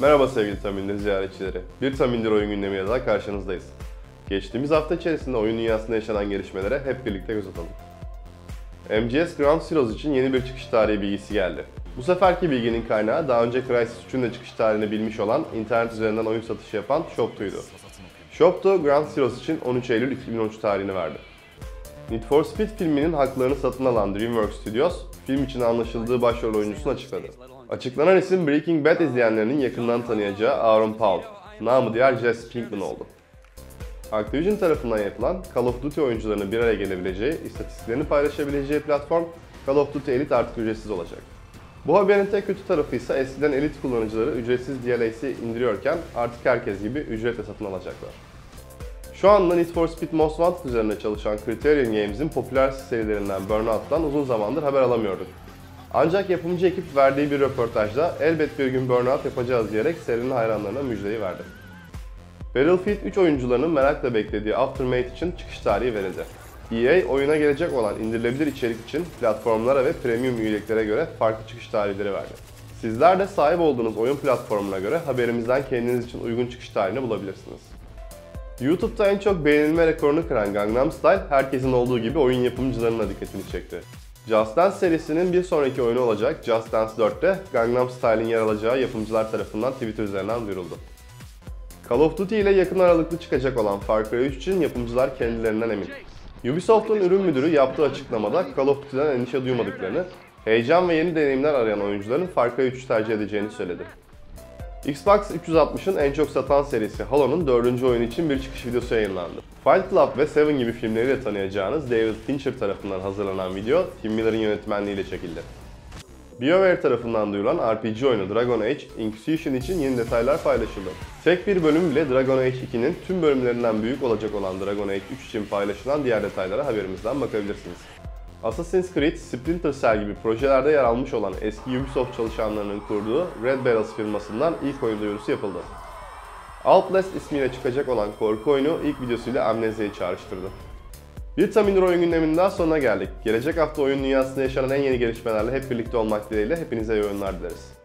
Merhaba sevgili Tamindir ziyaretçileri. Bir Tamindir oyun gündemiyle daha karşınızdayız. Geçtiğimiz hafta içerisinde oyun dünyasında yaşanan gelişmelere hep birlikte göz atalım. MGS Ground Zeroes için yeni bir çıkış tarihi bilgisi geldi. Bu seferki bilginin kaynağı daha önce Crysis 3'ün de çıkış tarihini bilmiş olan internet üzerinden oyun satışı yapan Shopto'ydu. Shopto Ground Zeroes için 13 Eylül 2013 tarihini verdi. Need for Speed filminin haklarını satın alan DreamWorks Studios, film için anlaşıldığı başrol oyuncusunu açıkladı. Açıklanan isim Breaking Bad izleyenlerinin yakından tanıyacağı Aaron Paul, namı diğer Jesse Pinkman oldu. Activision tarafından yapılan Call of Duty oyuncularının bir araya gelebileceği, istatistiklerini paylaşabileceği platform Call of Duty Elite artık ücretsiz olacak. Bu haberin tek kötü tarafı ise eskiden Elite kullanıcıları ücretsiz DLC'yi indiriyorken artık herkes gibi ücretle satın alacaklar. Şu anda Need for Speed Most Wanted üzerine çalışan Criterion Games'in popüler serilerinden Burnout'tan uzun zamandır haber alamıyorduk. Ancak yapımcı ekip verdiği bir röportajda elbet bir gün Burnout yapacağız diyerek serinin hayranlarına müjdeyi verdi. Battlefield 3 oyuncularının merakla beklediği Aftermath için çıkış tarihi verildi. EA, oyuna gelecek olan indirilebilir içerik için platformlara ve premium üyeliklere göre farklı çıkış tarihleri verdi. Sizler de sahip olduğunuz oyun platformuna göre haberimizden kendiniz için uygun çıkış tarihini bulabilirsiniz. YouTube'da en çok beğenilme rekorunu kıran Gangnam Style, herkesin olduğu gibi oyun yapımcılarının dikkatini çekti. Just Dance serisinin bir sonraki oyunu olacak Just Dance 4'te Gangnam Style'in yer alacağı yapımcılar tarafından Twitter üzerinden duyuruldu. Call of Duty ile yakın aralıklı çıkacak olan Far Cry 3 için yapımcılar kendilerinden emin. Ubisoft'un ürün müdürü yaptığı açıklamada Call of Duty'den endişe duymadıklarını, heyecan ve yeni deneyimler arayan oyuncuların Far Cry 3'ü tercih edeceğini söyledi. Xbox 360'ın en çok satan serisi Halo'nun dördüncü oyunu için bir çıkış videosu yayınlandı. Fight Club ve Seven gibi filmleriyle tanıyacağınız David Fincher tarafından hazırlanan video, Tim Miller'ın yönetmenliğiyle çekildi. BioWare tarafından duyurulan RPG oyunu Dragon Age Inquisition için yeni detaylar paylaşıldı. Tek bir bölüm bile Dragon Age 2'nin tüm bölümlerinden büyük olacak olan Dragon Age 3 için paylaşılan diğer detaylara haberimizden bakabilirsiniz. Assassin's Creed, Splinter Cell gibi projelerde yer almış olan eski Ubisoft çalışanlarının kurduğu Red Barrels firmasından ilk oyun duyurusu yapıldı. Outlast ismiyle çıkacak olan korku oyunu ilk videosuyla Amnezia'yı çağrıştırdı. Bir Tamindir oyun gündeminin daha sonuna geldik. Gelecek hafta oyun dünyasında yaşanan en yeni gelişmelerle hep birlikte olmak dileğiyle hepinize iyi oyunlar dileriz.